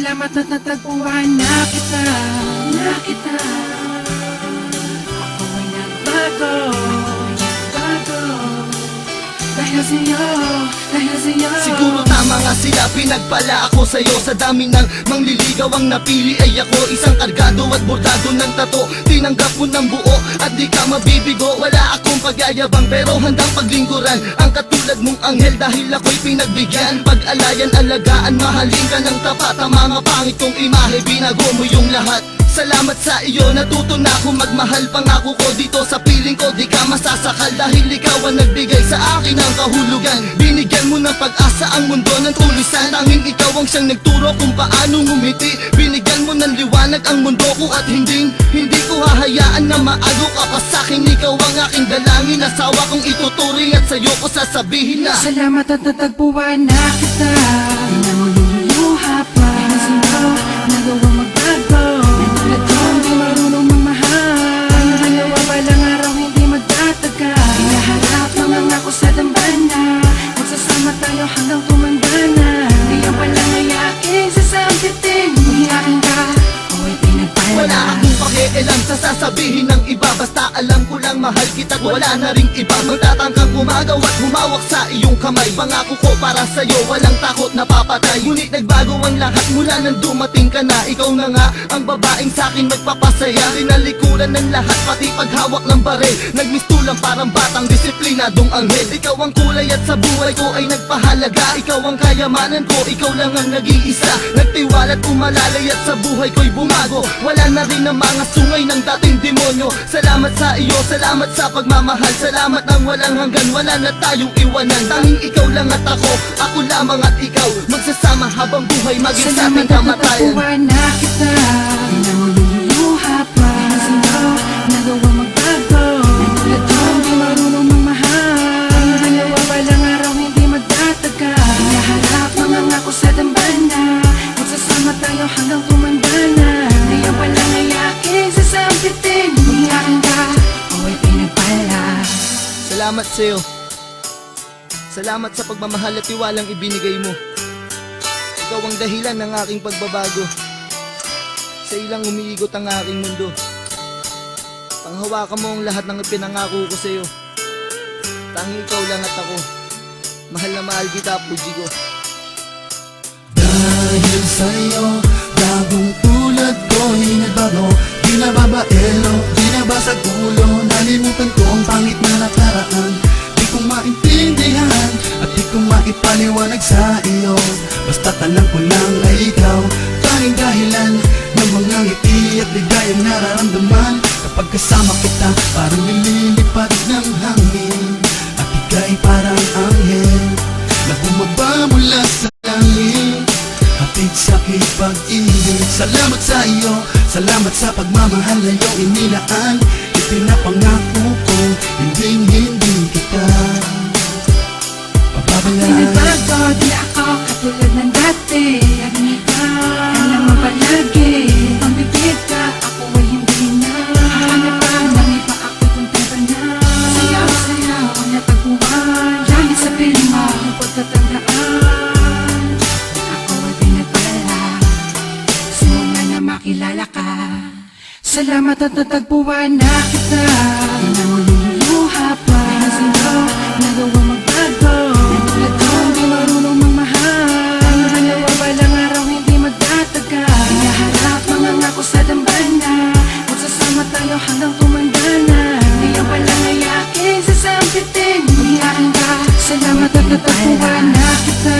Salamat at natagpuan na kita. Na kita. Ako ay nagbago Nagbago. Dahil sa'yo Dahil sa'yo. Siguro tama nga sila Pinagpala ako sa'yo. Sa dami ng mangliligaw ang napili Ay ako. Isang kargado at bordado ng tato. Tinanggap mo ng buo At di ka mabibigo. Wala akong pagyayabang Pero handang paglingkuran. Ang katulad mong anghel Dahil ako'y pinagbigyan. Pag-alayan, alagaan Mahalin ka ng tapat. Ang mga pangit kong imahe Binago mo yung lahat Salamat sa iyo, natuto na ako magmahal. Pangako ko dito sa piling ko Di ka masasakal. Dahil ikaw ang nagbigay sa akin ng kahulugan. Binigyan mo ng pag-asa ang mundo ng tulisan Tanging ikaw ang siyang nagturo kung paano ngumiti. Binigyan mo ng liwanag ang mundo ko At hindi, hindi ko hahayaan na maago ka pa sa'kin Ikaw ang aking dalangin. Asawa kong ituturing at sa'yo ko sasabihin na Salamat at natagpuan na kita. Mo Tayo hanggang tumanda na. Di ang palang ay aking sasampitin Umiyakin ka. O ay pinagpala. Wala akong pakialam sa sasabihin ng iba. Basta alam mahal kita at wala na ring iba. Magtatangkang umagaw at humawak sa iyong kamay. Pangako ko para sa'yo walang takot na papatay. Ngunit nagbago ang lahat mula nang dumating ka na. Ikaw na nga ang babaeng sa'kin magpapasaya. Tinalikuran ng lahat pati paghawak ng bare Nagmistulang parang batang disiplinadong anghel. Ikaw ang kulay at sa buhay ko ay nagpahalaga. Ikaw ang kayamanan ko, ikaw lang ang nag-iisa. Nagtiwala at umalalay at sa buhay ko'y bumago. Wala na rin ang mga sungay ng dating demonyo. Salamat sa iyo, salamat sa pagmamahal Salamat ng walang hanggan, wala na tayong iwanan. Tanging ikaw lang at ako, ako lamang at ikaw. Magsasama habang buhay maging sa Salamat ating at kamatayan. na kita Di na mo luluha pa Nagawang magbago. Natulad ko hindi marunong mamahal Ang dalawa balang araw hindi magtatagal Hinaharap mga ngako sa dambana Magsasama tayo hanggang tumanda Salamat sa'yo. Salamat sa pagmamahal at tiwalang ibinigay mo. Ikaw ang dahilan ng aking pagbabago. Sa ilang umiigot ang aking mundo. Panghawakan mo ang lahat ng ipinangako ko sa'yo. Tangi ikaw lang at ako. Mahal na mahal kita, Puji ko. Dahil sa'yo, bagong tulad ko'y nagbago. Di na babaero, di na basag ulo. Nalimutan ko ang pangit na ligayang nararamdaman Kapag kasama kita, parang nililipat ng hangin. At ika'y parang anghel na bumaba mula sa langit. Hatid sa aking pag-ibig Salamat sa iyo Salamat sa pagmamahal na iyong inilaan Ipinapangako Salamat at natagpuan na kita. Di na mo luluha pa. Dahil sa'yo, nagawang magbago. Natulad ko, hindi marunong mamahal Ang dalawa balang araw, hindi magtatagal. Hinaharap mga ngako sa dambana. Magsasama tayo hanggang tumanda na Ngayon pa lang ay aking sasampitin. Umiyakin ka. Salamat at natagpuan na kita